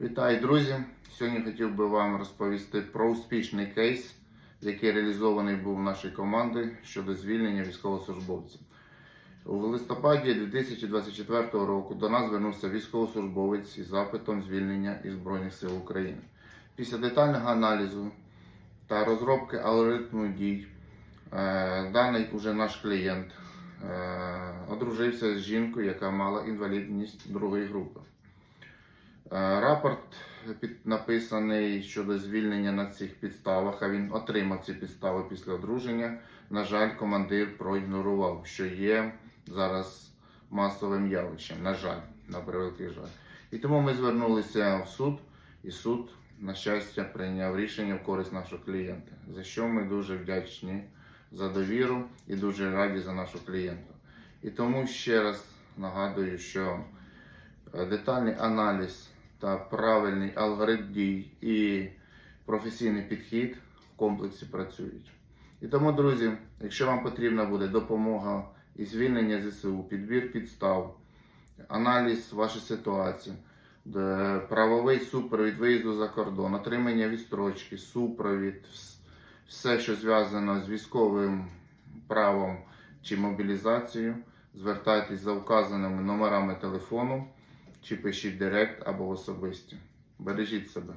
Вітаю, друзі! Сьогодні хотів би вам розповісти про успішний кейс, який реалізований був нашою командою щодо звільнення військовослужбовців. У листопаді 2024 року до нас звернувся військовослужбовець із запитом звільнення із Збройних сил України. Після детального аналізу та розробки алгоритму дій, е, даний уже наш клієнт е, одружився з жінкою, яка мала інвалідність другої групи. Е, Рапорт під- написаний щодо звільнення на цих підставах, а він отримав ці підстави після одруження. На жаль, командир проігнорував, що є зараз масовим явищем. На жаль, на превеликий жаль. І тому ми звернулися в суд, і суд, на щастя, прийняв рішення в користь нашого клієнта, за що ми дуже вдячні за довіру і дуже раді за нашого клієнта. І тому ще раз нагадую, що Е, детальний аналіз та правильний алгоритм дій і професійний підхід в комплексі працюють. І тому, друзі, якщо вам потрібна буде допомога і звільнення ЗСУ, підбір підстав, аналіз вашої ситуації, правовий супровід виїзду за кордон, отримання відстрочки, супровід, все, що зв'язано з військовим правом чи мобілізацією, звертайтесь за вказаними номерами телефону чи пишіть директ або особисті. Бережіть себе.